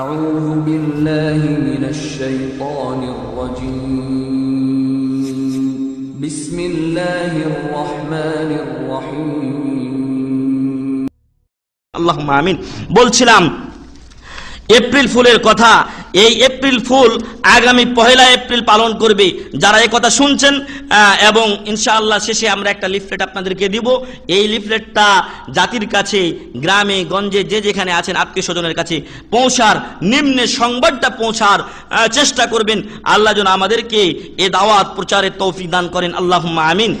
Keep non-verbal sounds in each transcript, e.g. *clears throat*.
أعوذ بالله من الشيطان الرجيم بسم الله الرحمن الرحيم আল্লাহ আমিন বলছিলাম এপ্রিল ফুলের কথা। এই এপ্রিল ফুল আগামী পহেলা এপ্রিল পালন করবে। যারা এই কথা শুনছেন এবং ইনশাআল্লাহ শেষে আমরা একটা লিফলেট আপনাদেরকে দিব। এই লিফলেটটা জাতির কাছে, গ্রামে, গঞ্জে, যে যেখানে আছেন আত্মীয় স্বজনের কাছে পৌঁছার, নিম্নে সংবাদটা পৌঁছার চেষ্টা করবেন। আল্লাহ যেন আমাদেরকে এ দাওয়াত প্রচারের তৌফিক দান করেন। আল্লাহ আমিন।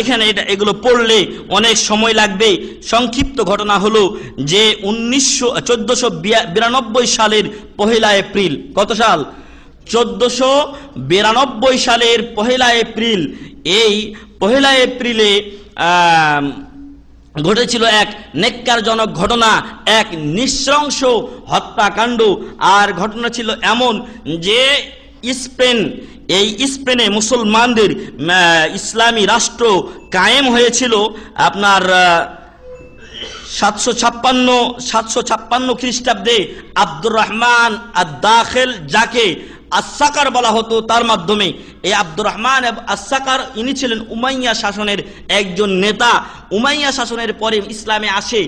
এখানে এটা এগুলো পড়লে অনেক সময় লাগবে। সংক্ষিপ্ত ঘটনা হলো যে উনিশশো চোদ্দশো সালের পহেলা এপ্রিল, কত সাল? চোদ্দশো বিরানব্বই সালের পহেলা এপ্রিল। এই পহেলা এপ্রিলে ঘটেছিল এক নেককারজনক ঘটনা, এক নৃশংস হত্যাকাণ্ড। আর ঘটনা ছিল এমন যে স্পেন এই স্পেনে মুসলমানদের ইসলামী রাষ্ট্র কায়েম হয়েছিল আপনার সাতশো ছাপ্পান্ন সাতশো ছাপ্পান্ন খ্রিস্টাব্দে আব্দুর রহমান আদাখেল যাকে আসাকার বলা হতো তার মাধ্যমে। এই আব্দুর রহমান আসাকার ইনি ছিলেন উমাইয়া শাসনের একজন নেতা। উমাইয়া শাসনের পরে ইসলামে আসে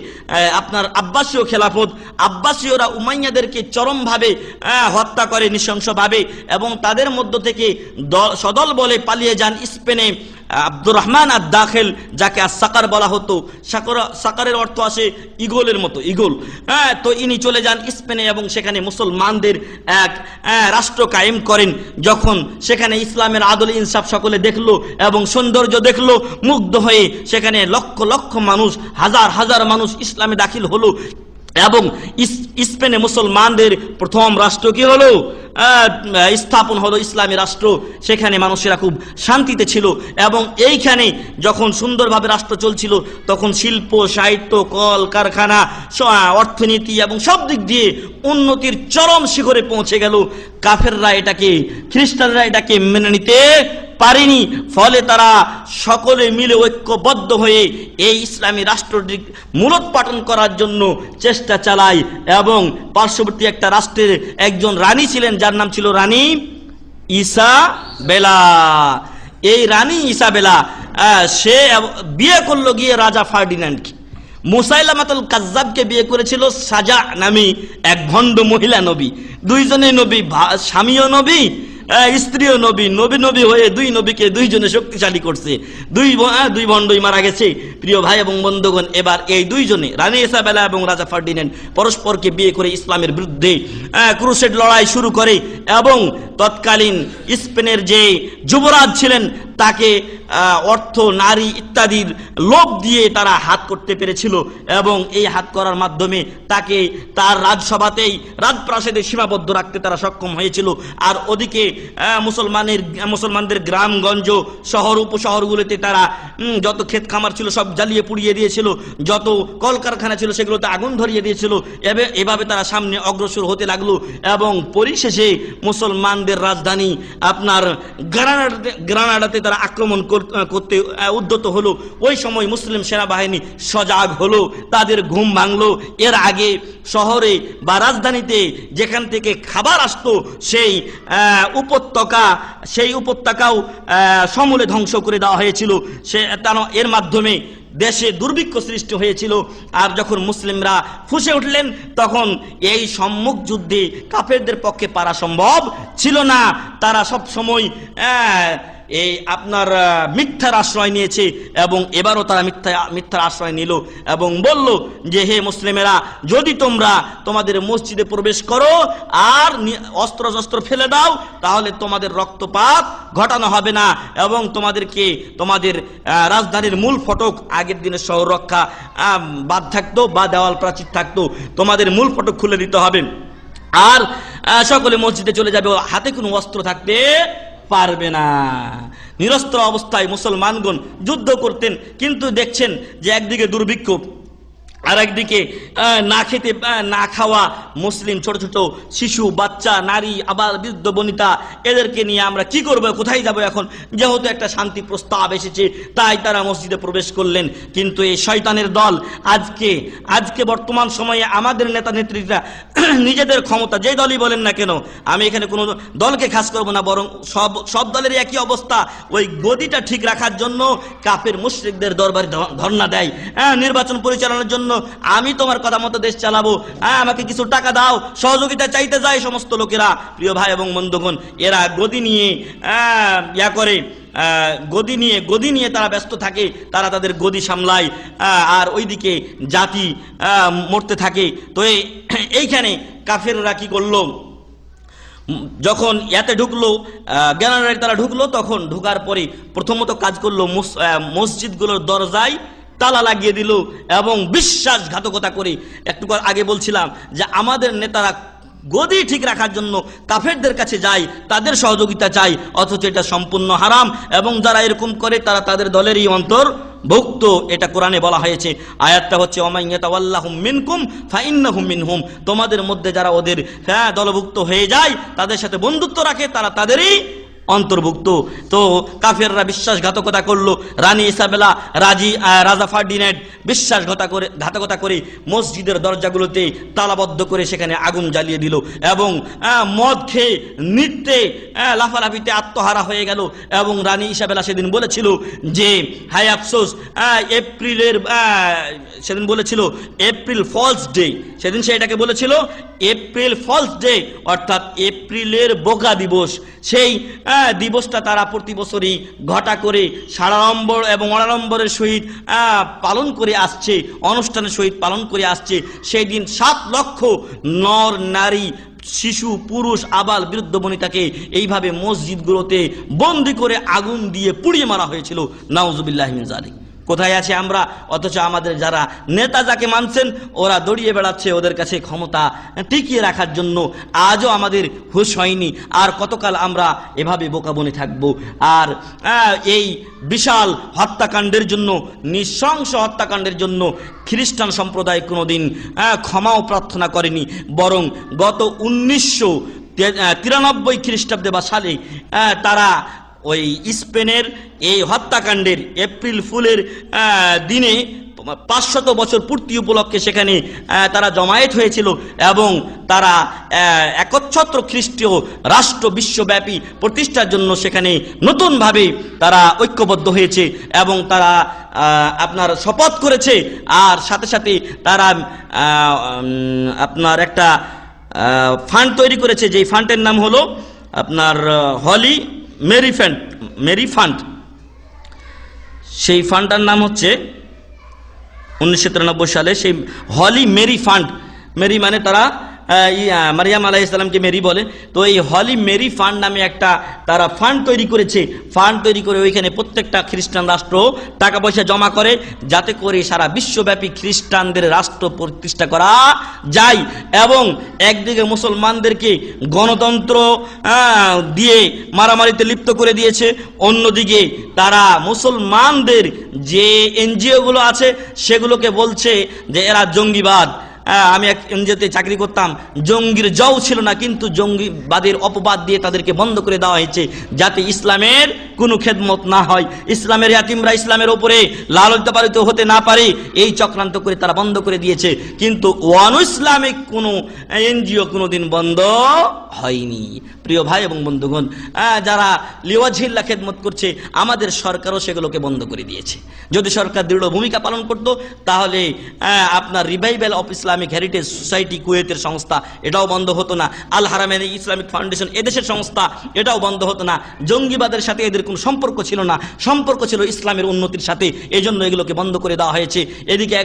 আপনার আব্বাসীয় খেলাফত। আব্বাসীয়রা উমাইয়াদেরকে চরমভাবে হত্যা করে নৃশংসভাবে এবং তাদের মধ্য থেকে দল সদল বলে পালিয়ে যান স্পেনে। আব্দুর রহমান আর দাখেল যাকে আর সাকার বলা হতো সাকর সাকারের অর্থ আসে ইগলের মতো ইগল। হ্যাঁ তো ইনি চলে যান স্পেনে এবং সেখানে মুসলমানদের এক হ্যাঁ, রাষ্ট্র কায়েম করেন। যখন সেখানে ইসলামের আদল ইনসাফ সকলে দেখল এবং সৌন্দর্য দেখল মুগ্ধ হয়ে সেখানে লক্ষ লক্ষ মানুষ হাজার হাজার মানুষ ইসলামে দাখিল হলো এবং স্পেনে মুসলমানদের প্রথম রাষ্ট্র কি হলো? স্থাপন হলো ইসলামী রাষ্ট্র। সেখানে মানুষেরা খুব শান্তিতে ছিল এবং এইখানে যখন সুন্দরভাবে রাষ্ট্র চলছিল, তখন শিল্প, সাহিত্য, কল, কারখানা অর্থনীতি এবং সব দিক দিয়ে উন্নতির চরম শিখরে পৌঁছে গেল। কাফেররা এটাকে, খ্রিস্টানরা এটাকে মেনে নিতে পারেনি। ফলে তারা সকলে মিলে ঐক্যবদ্ধ হয়ে এই ইসলামী রাষ্ট্রটি মূলোৎপাটন করার জন্য চেষ্টা চালায় এবং পার্শ্ববর্তী একটা রাষ্ট্রের একজন রানী ছিলেন যার নাম ছিল রানী ইসা বেলা। এই রানী ইসা বেলা সে বিয়ে করল গিয়ে রাজা ফার্ডিনান্ডকে মুসাইলামাতুল কাজ্জাবকে বিয়ে করেছিল সাজা নামী এক ভণ্ড মহিলা নবী। দুইজনে নবী স্বামীও নবী স্ত্রীও নবী নবী নবী হয়ে দুই নবীকে দুইজনে শক্তিশালী করছে। দুই দুই ভণ্ডই মারা গেছে। প্রিয় ভাই এবং বন্ধুগণ, এবার এই দুইজনে, রানী ইসাবেলা এবং রাজা ফার্ডিনেন্ড পরস্পরকে বিয়ে করে ইসলামের বিরুদ্ধে ক্রুসেড লড়াই শুরু করে এবং তৎকালীন স্পেনের যে যুবরাজ ছিলেন তাকে অর্থ, নারী ইত্যাদির লোভ দিয়ে তারা হাত করতে পেরেছিল এবং এই হাত করার মাধ্যমে তাকে তার রাজসভাতেই, রাজপ্রাসাদে সীমাবদ্ধ রাখতে তারা সক্ষম হয়েছিল। আর ওদিকে মুসলমানের, মুসলমানদের গ্রামগঞ্জ শহর, উপশহরগুলোতে তারা যত ক্ষেত খামার ছিল সব জ্বালিয়ে পুড়িয়ে দিয়েছিল, যত কলকারখানা ছিল সেগুলোতে আগুন ধরিয়ে দিয়েছিল। এভাবে তারা সামনে অগ্রসর হতে লাগল এবং পরিশেষে মুসলমানদের রাজধানী আপনার গ্রানাডাতে গ্রানাডাতে তারা আক্রমণ কর- করতে উদ্যত হলো। ওই সময় মুসলিম সেনাবাহিনী সজাগ হলো, তাদের ঘুম ভাঙলো। এর আগে শহরে বা রাজধানীতে যেখান থেকে খাবার আসতো, সেই উপত্যকা, সেই উপত্যকাও সমূলে ধ্বংস করে দেওয়া হয়েছিল। সে এর মাধ্যমে দেশে দুর্ভিক্ষ সৃষ্টি হয়েছিল। আর যখন মুসলিমরা ফুসে উঠলেন, তখন এই সম্মুখ যুদ্ধে কাফেরদের পক্ষে পারা সম্ভব ছিল না। তারা সব সময় এই আপনার মিথ্যার আশ্রয় নিয়েছে এবং এবারও তারা মিথ্যা, মিথ্যার আশ্রয় নিল এবং বলল যে, হে মুসলিমেরা, যদি তোমরা তোমাদের মসজিদে প্রবেশ করো আর নি- অস্ত্র শস্ত্র ফেলে দাও, তাহলে তোমাদের রক্তপাত ঘটানো হবে না এবং তোমাদেরকে তোমাদের রাজধানীর মূল ফটক আগের দিনের শহর রক্ষা বাদ থাকতো বা দেওয়াল প্রাচীর থাকতো। তোমাদের মূল ফটক খুলে দিতে হবে। আর সকলে মসজিদে চলে যাবে। হাতে কোনো অস্ত্র থাকতে পারবে না। নিরস্ত্র অবস্থায় মুসলমানগণ যুদ্ধ করতেন কিন্তু দেখছেন যে একদিকে দুর্ভিক্ষ আর একদিকে না খেতে না খাওয়া মুসলিম ছোট ছোট শিশু, বাচ্চা, নারী আবার বৃদ্ধ, বনিতা, এদেরকে নিয়ে আমরা কি করব, কোথায় যাব এখন? যেহেতু একটা শান্তি প্রস্তাব এসেছে, তাই তারা মসজিদে প্রবেশ করলেন। কিন্তু এই শয়তানের দল আজকে আজকে বর্তমান সময়ে আমাদের নেতা নেত্রীরা *clears throat* নিজেদের ক্ষমতা যেই দলই বলেন না কেন, আমি এখানে কোনো দলকে খাস করব না, বরং সব সব দলের একই অবস্থা। ওই গদিটা ঠিক রাখার জন্য কাপের মুশ্রিকদের দরবারে ধর্ণা দেয়। হ্যাঁ নির্বাচন পরিচালনার জন্য আমি তোমার কথা মতো দেশ চালাবো। হ্যাঁ আমাকে কিছু টাকা দাও। সহযোগিতা চাইতে যায় সমস্ত লোকেরা। প্রিয় ভাই এবং বন্ধুগণ, এরা গদি নিয়ে ইয়া করে গদি নিয়ে গদি নিয়ে তারা ব্যস্ত থাকে। তারা তাদের গদি সামলায়। আর ওইদিকে জাতি মরতে থাকে। তো এইখানে কাফেররা কি করল? যখন ইয়াতে ঢুকলো জ্ঞানারায় তারা ঢুকলো, তখন ঢুকার পরে প্রথমত কাজ করল মসজিদগুলোর দরজায় তালা লাগিয়ে দিল এবং বিশ্বাসঘাতকতা করে। একটু আগে বলছিলাম যে আমাদের নেতারা গদি ঠিক রাখার জন্য কাফেরদের কাছে যায়, তাদের সহযোগিতা চাই অথচ এটা সম্পূর্ণ হারাম এবং যারা এরকম করে, তারা তাদের দলেরই অন্তর ভুক্ত এটা কোরআনে বলা হয়েছে। আয়াতটা হচ্ছে মিনকুম মিনহুম। তোমাদের মধ্যে যারা ওদের হ্যাঁ দলভুক্ত হয়ে যায়, তাদের সাথে বন্ধুত্ব রাখে, তারা তাদেরই অন্তর্ভুক্ত। তো কাফেররা বিশ্বাসঘাতকতা করল। রানী ইসাবেলা রাজি রাজা ফার্ডিনেট বিশ্বাসঘাতা করে, ঘাতকতা করে মসজিদের দরজাগুলোতে তালাবদ্ধ করে সেখানে আগুন জ্বালিয়ে দিল এবং মদ খেয়ে নৃত্যে লাফালাফিতে আত্মহারা হয়ে গেল এবং রানী ইসাবেলা সেদিন বলেছিল যে হাই আফসোস এপ্রিলের সেদিন বলেছিল এপ্রিল ফলস ডে। সেদিন সে এটাকে বলেছিল এপ্রিল ফলস ডে, অর্থাৎ এপ্রিলের বোকা দিবস। সেই দিবসটা তারা প্রতি বছরই ঘটা করে সারাড়ম্বর এবং অনাড়ম্বরের সহিত পালন করে আসছে, অনুষ্ঠানের সহিত পালন করে আসছে। সেই দিন সাত লক্ষ নর, নারী, শিশু, পুরুষ, আবাল, বৃদ্ধ বনিতাকে এইভাবে মসজিদগুলোতে বন্দি করে আগুন দিয়ে পুড়িয়ে মারা হয়েছিল। নাউজুবিল্লাহমিন জালিক কোথায় আছে আমরা? অথচ আমাদের যারা নেতা যাকে মানছেন, ওরা দড়িয়ে বেড়াচ্ছে ওদের কাছে ক্ষমতা টিকিয়ে রাখার জন্য। আজও আমাদের হুশ হয়নি। আর কতকাল আমরা এভাবে বোকা বনে থাকব? আর এই বিশাল হত্যাকাণ্ডের জন্য, নৃশংস হত্যাকাণ্ডের জন্য খ্রিস্টান সম্প্রদায় কোনোদিন ক্ষমাও প্রার্থনা করেনি। বরং গত উনিশশো তিরানব্বই খ্রিস্টাব্দে বা সালে তারা ওই স্পেনের এই হত্যাকাণ্ডের এপ্রিল ফুলের দিনে পাঁচশত বছর পূর্তি উপলক্ষে সেখানে তারা জমায়েত হয়েছিল এবং তারা একচ্ছত্র খ্রিস্টীয় রাষ্ট্র বিশ্বব্যাপী প্রতিষ্ঠার জন্য সেখানে নতুনভাবে তারা ঐক্যবদ্ধ হয়েছে এবং তারা আপনার শপথ করেছে। আর সাথে সাথে তারা আপনার একটা ফান্ড তৈরি করেছে। যেই ফান্ডের নাম হলো আপনার holy Mary fund Mary fund সেই ফান্ডটার নাম হচ্ছে উনিশশো তিরানব্বই সালে সেই হলি মেরি ফান্ড মেরি মানে তারা মারিয়াম আলাহ ইসলামকে মেরি বলে তো এই হলি মেরি ফান্ড নামে একটা তারা ফান্ড তৈরি করেছে। ফান্ড তৈরি করে ওইখানে প্রত্যেকটা খ্রিস্টান রাষ্ট্র টাকা পয়সা জমা করে, যাতে করে সারা বিশ্বব্যাপী খ্রিস্টানদের রাষ্ট্র প্রতিষ্ঠা করা যায় এবং একদিকে মুসলমানদেরকে গণতন্ত্র দিয়ে মারামারিতে লিপ্ত করে দিয়েছে। অন্যদিকে তারা মুসলমানদের যে এনজিওগুলো আছে, সেগুলোকে বলছে যে এরা জঙ্গিবাদ। আমি এক এনজিওতে চাকরি করতাম, জঙ্গির জও ছিল না, কিন্তু জঙ্গিবাদের অপবাদ দিয়ে তাদেরকে বন্ধ করে দেওয়া হয়েছে, যাতে ইসলামের কোনো খেদমত না হয়। ইসলামের ইয়াতিমরা ইসলামের ওপরে লালিত হতে না পারে, এই চক্রান্ত করে তারা বন্ধ করে দিয়েছে। কিন্তু ওয়ান ইসলামিক কোনো এনজিও কোনোদিন বন্ধ হয়নি। প্রিয় ভাই এবং বন্ধুগণ যারা লিওয়াজিল্লা খেদমত করছে, আমাদের সরকারও সেগুলোকে বন্ধ করে দিয়েছে। যদি সরকার দৃঢ় ভূমিকা পালন করত, তাহলে আপনার revival of Islamic heritage society কুয়েতের সংস্থা, এটাও বন্ধ হতো না। আল হারামেন ইসলামিক ফাউন্ডেশন এদেশের সংস্থা, এটাও বন্ধ হতো না। জঙ্গিবাদের সাথে এদের কোনো সম্পর্ক ছিল না। সম্পর্ক ছিল ইসলামের উন্নতির সাথে। এই জন্য এগুলোকে বন্ধ করে দেওয়া হয়েছে। এদিকে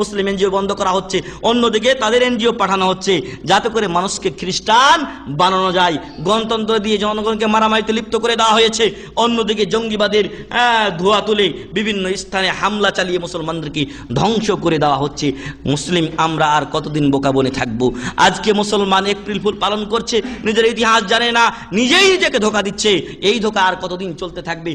মুসলিম এনজিও বন্ধ করা হচ্ছে। অন্যদিকে তাদের এনজিও পাঠানো হচ্ছে। যাতে করে মানুষকে খ্রিস্টান বানানো যায়। গণতন্ত্র দিয়ে জনগণকে মারামারিতে লিপ্ত করে দেওয়া হয়েছে। অন্যদিকে জঙ্গিবাদের ধোয়া তুলে বিভিন্ন স্থানে হামলা চালিয়ে মুসলমানদেরকে ধ্বংস করে দেওয়া হচ্ছে। মুসলিম আমরা আর কতদিন বোকা বনে থাকব? আজকে মুসলমান এপ্রিল ফুল পালন করছে, নিজের ইতিহাস জানে না, নিজেই নিজেকে ধোকা দিচ্ছে। এই ধোকা আর কতদিন চলতে থাকবে?